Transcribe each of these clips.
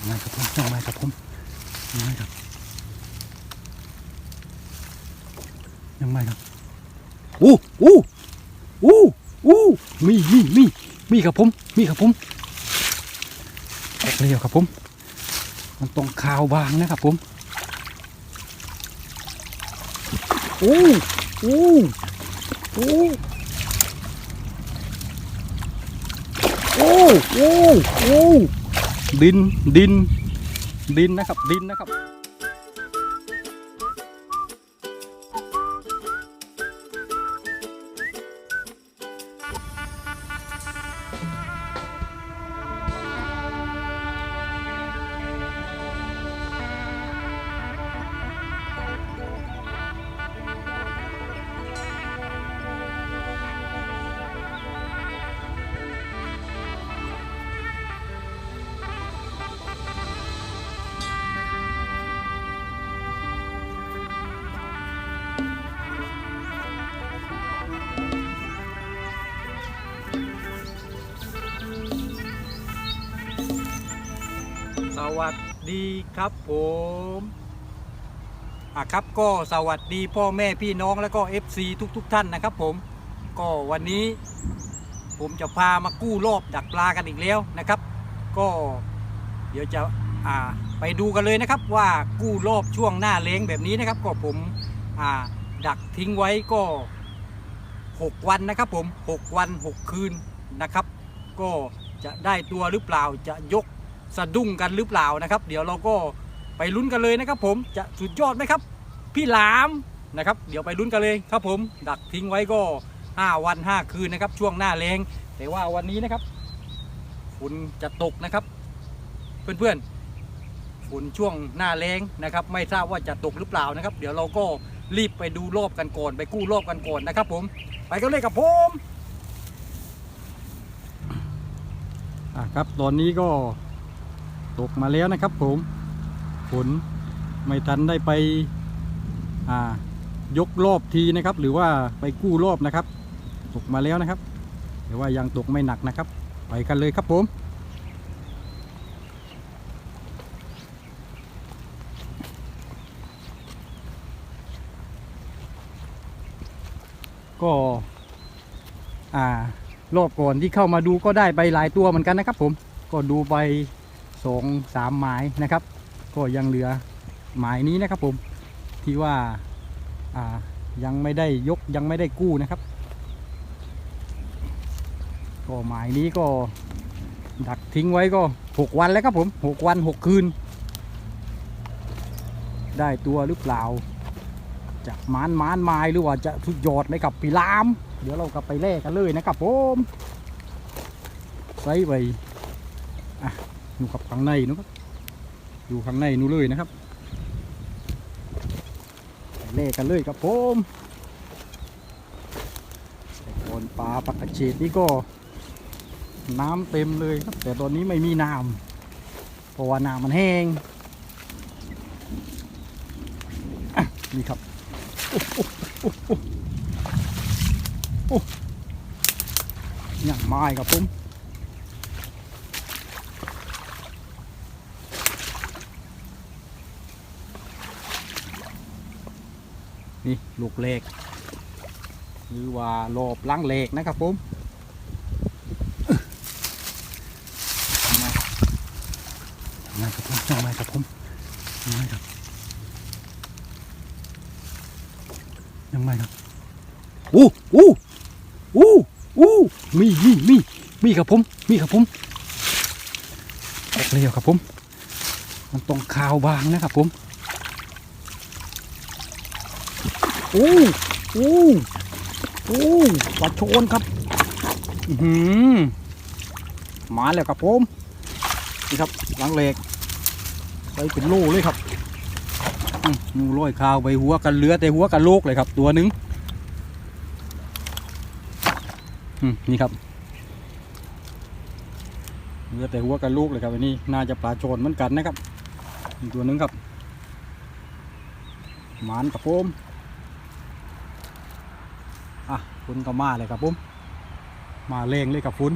ยังไงครับผมยังไงครับผมยังไงครับยังไงครับอู้อู้อู้อู้มีมีมีมีครับผมมีครับผมออกเร็วครับผม มันต้องคาวบางนะครับผมโอ้โอ้โอ้โอ้โอ้โอ้ ดินดินดินนะครับดินนะครับ วัสดีครับผมอะครับก็สวัสดีพ่อแม่พี่น้องแล้วก็ FC ทุกๆทท่านนะครับผมก็วันนี้ผมจะพามากู้รอบดักปลากันอีกแล้วนะครับ ก็เดี๋ยวจะอ่าไปดูกันเลยนะครับว่ากู้รอบช่วงหน้าเล้งแบบนี้นะครับ ก็ผมอ่าดักทิ้งไว้ก็ 6 วันนะครับผม 6 วัน 6 คืนนะครับ ก็จะได้ตัวหรือเปล่าจะยก สะดุ้งกันหรือเปล่านะครับ เดี๋ยวเราก็ไปลุ้นกันเลยนะครับ ผมจะสุดยอดไหมครับ พี่หลามนะครับ เดี๋ยวไปลุ้นกันเลยครับผม ดักทิ้งไว้ก็ 5 วัน 5 คืนนะครับ ช่วงหน้าแรงแต่ว่าวันนี้นะครับฝนจะตกนะครับ เพื่อนๆฝนช่วงหน้าแรงนะครับ ไม่ทราบว่าจะตกหรือเปล่านะครับ เดี๋ยวเราก็รีบไปดูรอบกันก่อนไปกู้รอบกันก่อนนะครับ ผม ไปกันเลยกับผมอะครับตอนนี้ก็ ตกมาแล้วนะครับผมฝนไม่ทันได้ไปยกรอบทีนะครับ หรือว่าไปกู้รอบนะครับ ตกมาแล้วนะครับแต่ว่ายังตกไม่หนักนะครับ ไปกันเลยครับผมก็อ่ารอบก่อนที่เข้ามาดูก็ได้ไปหลายตัวเหมือนกันนะครับผมก็ดูไป สองสามหมายนะครับ ก็ยังเหลือหมายนี้นะครับผมที่ว่าายังไม่ได้ยกยังไม่ได้กู้นะครับ ก็หมายนี้ก็ดักทิ้งไว้ก็หกวันแล้วครับผมหกวันหกคืน ได้ตัวหรือเปล่าจะมานมานไม้หรือว่าจะทุดยอดไหมกับปีลาม เดี๋ยวเรากลับไปแล่กันเลยนะครับผมใส่ไปอะ อยู่กับข้างในนู้นครับ อยู่ข้างในนู้นเลยนะครับไปแล่กันเลยครับผมแต่ก่อนปลาปักกระเฉดนี่ก็ น้ำเต็มเลยครับ แต่ตอนนี้ไม่มีน้ำเพราะว่าน้ำมันแห้งนี่ครับอย่างไม้ครับผม นี่ลูกเหล็กหรือว่าโลบล้างเหล็กนะครับผมยังไงยังไงครับผมยังไงครับผมยังไงครับยังไงครับอู้อู้อู้อู้มีมีมีมีครับผมมีครับผมออกเร็วครับผม มันต้องคาวบางนะครับผม โอ้โอ้โอ้ปลาโชนครับหือมาแล้วครับผมนี่ครับหลังเหล็กใส่เป็นโล่เลยครับอื้องูร้อยคาวไปหัวกันเลือแต่หัวกันโลกเลยครับ ตัวหนึ่งนี่ครับเลือแต่หัวกับลูกเลยครับอันนี้น่าจะปลาโจนเหมือนกันนะครับตัวหนึ่งครับหมานกับผม อะคุณก็มาเลยครับผมมาเลงเลยกับคุณ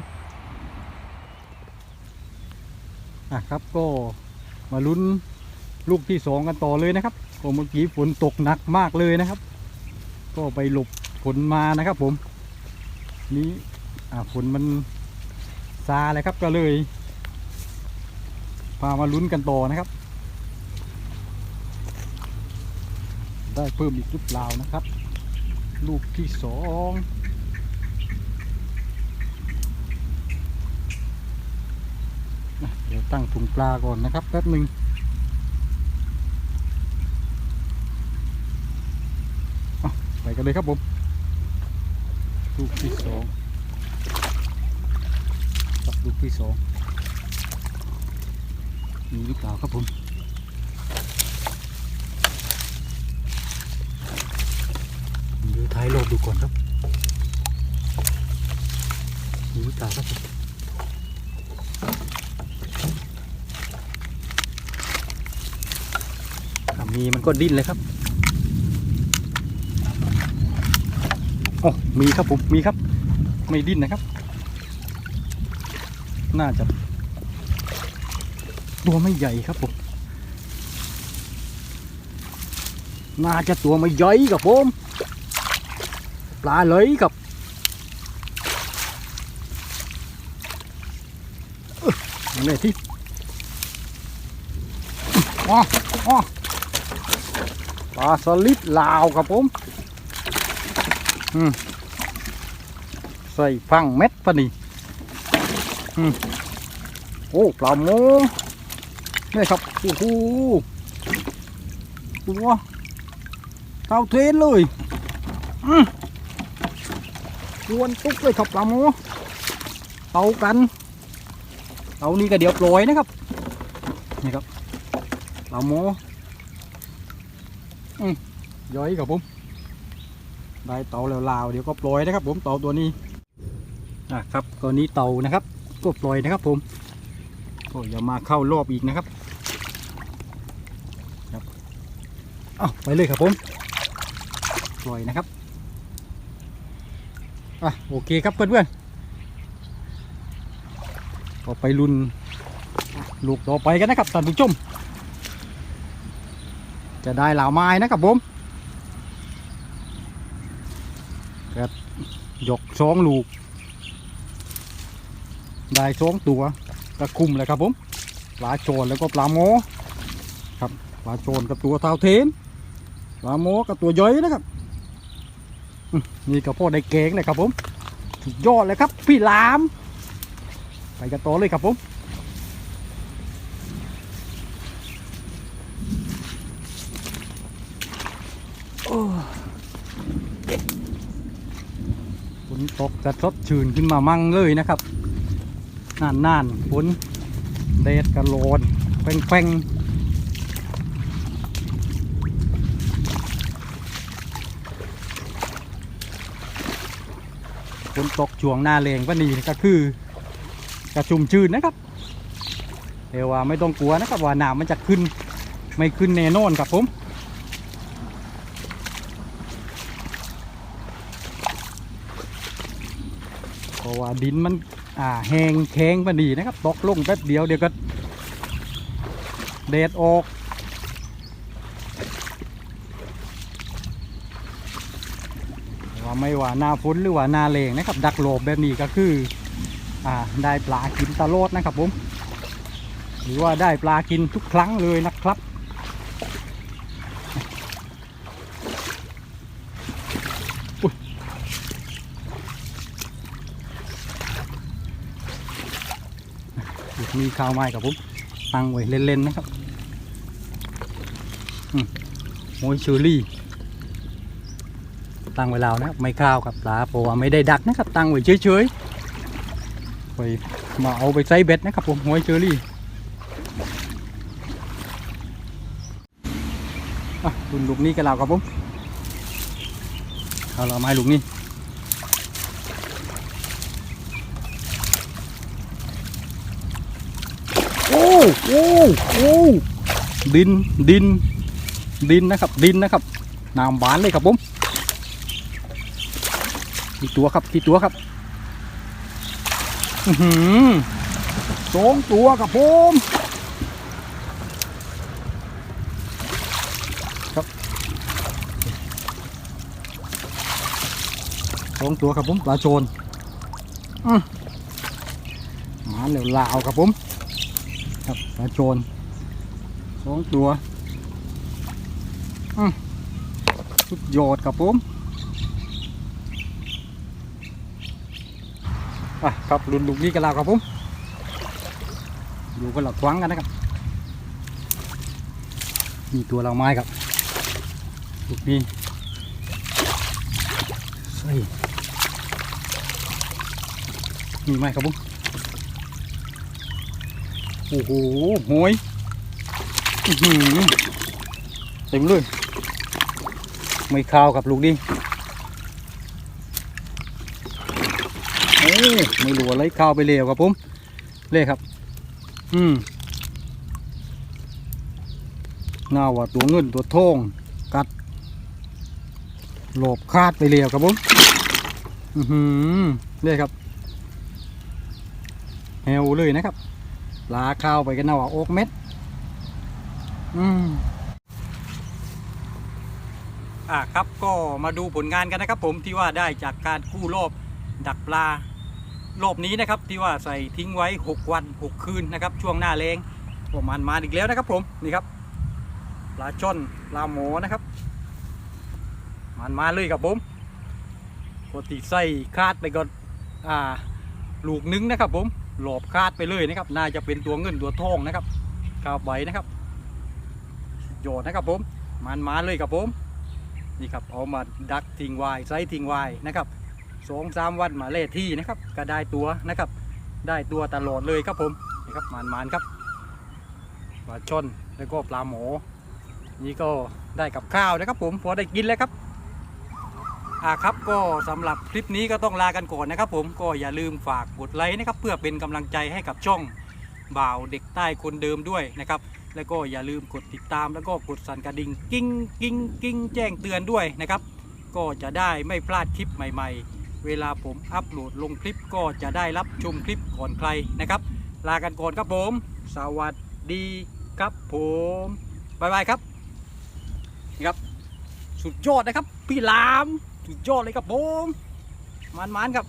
อะครับก็มาลุ้นลูกที่สองกันต่อเลยนะครับผมเมื่อกี้ฝนตกหนักมากเลยนะครับ ก็ไปหลบฝนมานะครับ ผม นี้อ่าฝนมันซาเลยครับก็เลย พามาลุ้นกันต่อนะครับ ได้เพิ่มอีกหรือเปล่านะครับ ลูกที่สองเดี๋ยวตั้งถุงปลาก่อนนะครับแป๊บหนึ่งไปกันเลยครับผมลูกที่สองกับลูกที่สองมีหรือเปล่าครับผมดู ท้ายโลกดูก่อนครับมีหรือเปล่าครับมีมันก็ดิ้นเลยครับโอ้มีครับผมมีครับ ไม่ดิ้นนะครับ น่าจะ ตัวไม่ใหญ่ครับผม น่าจะตัวไม่ใหญ่ครับผม ปลาเลยครับเอ้ยนี่ที่อ๋ออ๋อปลาสลิดลาวครับผมอืมใส่ฟังเม็ดปะนี่อืมโอ้ปลาโมนี่ครับโอ้โหตัวเท่าเทนเลยอืม กวนตุ๊กเลยครับปลาโมเตากันเตานี้ก็เดี๋ยวปล่อยนะครับนี่ครับปลาโมอืมย่อยครับผมได้เตาแล้วลาวเดี๋ยวก็ปล่อยนะครับ ผมเตาตัวนี้อะครับตัวนี้เตานะครับก็ปล่อยนะครับ ผมก็อย่ามาเข้ารอบอีกนะครับครับเอาไปเลยครับผมปล่อยนะครับ อะโอเคครับเพื่อนๆก็ไปลุนลูกต่อไปกันนะครับท่านผู้ชม จะได้เหล่าไม้นะครับผมก็ยกสองลูก ได้สองตัวกระคุมเลยครับผมปลาโจนแล้วก็ปลาโมครับปลาโจนกับตัวเท้าเทนปลาโมกับตัวย้อยนะครับ นี่ก็พ่อได้เก่งเลยครับผมสุดยอดเลยครับพี่ลาม ไปกันต่อเลยครับผมโอ้ฝนตกจะสดชื่นขึ้นมามั่งเลยนะครับน่านน่านฝนแดดกระโลนแป้งแป้ง ฝนตกช่วงหน้าแรงก็นี่ก็คือกระชุ่มชื้นนะครับแต่ว่าไม่ต้องกลัวนะครับว่าน้ำมันจะขึ้นไม่ขึ้นแน่นอนครับผมเพราะว่าดินมันอ่าแห้งแข็งพอดีนะครับตกลงแป๊บเดียวเดี๋ยวก็เดดออกว่า ไม่ว่าหน้าฝนหรือว่าหน้าแรงนะครับ ดักโหลบแบบนี้ก็คืออ่าได้ปลากินตลอดนะครับผมหรือว่าได้ปลากินทุกครั้งเลยนะครับมีข้าวไม้กับผมตั้งไว้เล่นๆนะครับอืมโมยเชอรี่ ตั้งไว้แล้วนะครับไม่ข้าวกับปลาเพราะว่าไม่ได้ดักนะครับตั้งไว้เฉยๆไปมาเอาไปใส่เบ็ดนะครับผมโมยเชอรี่อะดุนลูกนี้กันแล้วครับผมเอาเราไม้ลูกนี้โอ้โอ้โอ้ดินดินดินนะครับดินนะครับน้ำหวานเลยครับผม กี่ตัวครับกี่ตัวครับหืมสองตัวครับผมครับสองตัวครับผมปลาโชนมาเร็วลาวครับผมครับปลาโชนสองตัวอืมสุดยอดครับผม อะครับลุนลูกนี้กันแล้วครับผมอยู่กันหลักควังกันนะครับนี่ตัวเราไม้ครับลูกนี้ใส่นี่ไม้ครับผมโอ้โหโหยอื้อหือเต็มเลยไม่ข้าวครับลูกนี้โอ้ ไม่รู้อะไรข้าวไปเร็วครับผมเล่ครับ อืมน่าว่าตัวเงินตัวทองกัดหลบคาดไปเร็วครับผมอือหือเนี่ยครับเฮวเลยนะครับลาข้าวไปกันนะว่าโอ๊กเม็ด อืมอ่าครับก็มาดูผลงานกันนะครับผมที่ว่าได้จากการกู้รอบดักปลา รอบนี้นะครับที่ว่าใส่ทิ้งไว้ 6 วัน 6 คืนนะครับ ช่วงหน้าแรงประมาณมาอีกแล้วนะครับผมนี่ครับปลาช่อนปลาหมอนะครับ มันมาเลยครับผมปกติใส่คาดไปก่อนอ่าลูกนึงนะครับ ผมหลบคาดไปเลยนะครับ น่าจะเป็นตัวเงินตัวทองนะครับข้าวใบนะครับโยดนะครับผม มันมาเลยครับผมนี่ครับเอามาดักทิ้งไว้ไซส์ทิ้งไว้นะครับ สองสามวันมาเล่ที่นะครับ ก็ได้ตัวนะครับ ได้ตัวตลอดเลยครับผมนี่ครับมานมานๆครับปลาช่อนแล้วก็ปลาหมอนี่ก็ได้กับข้าวนะครับผมพอได้กินแล้วครับอ่าครับก็สำหรับคลิปนี้ก็ต้องลากันก่อนนะครับ ผมก็อย่าลืมฝากกดไลค์นะครับ เพื่อเป็นกำลังใจให้กับช่องบ่าวเด็กใต้คนเดิมด้วยนะครับ แล้วก็อย่าลืมกดติดตามแล้วก็กดสั่นกระดิ่งกิ้งกิ้งกิ้งแจ้งเตือนด้วยนะครับ ก็จะได้ไม่พลาดคลิปใหม่ ๆ เวลาผมอัปโหลดลงคลิปก็จะได้รับชมคลิปก่อนใครนะครับ ลากันก่อนครับผม สวัสดีครับผมบายบายครับนี่ครับ สุดยอดนะครับ พี่ลาม สุดยอดเลยครับผมมันๆครับ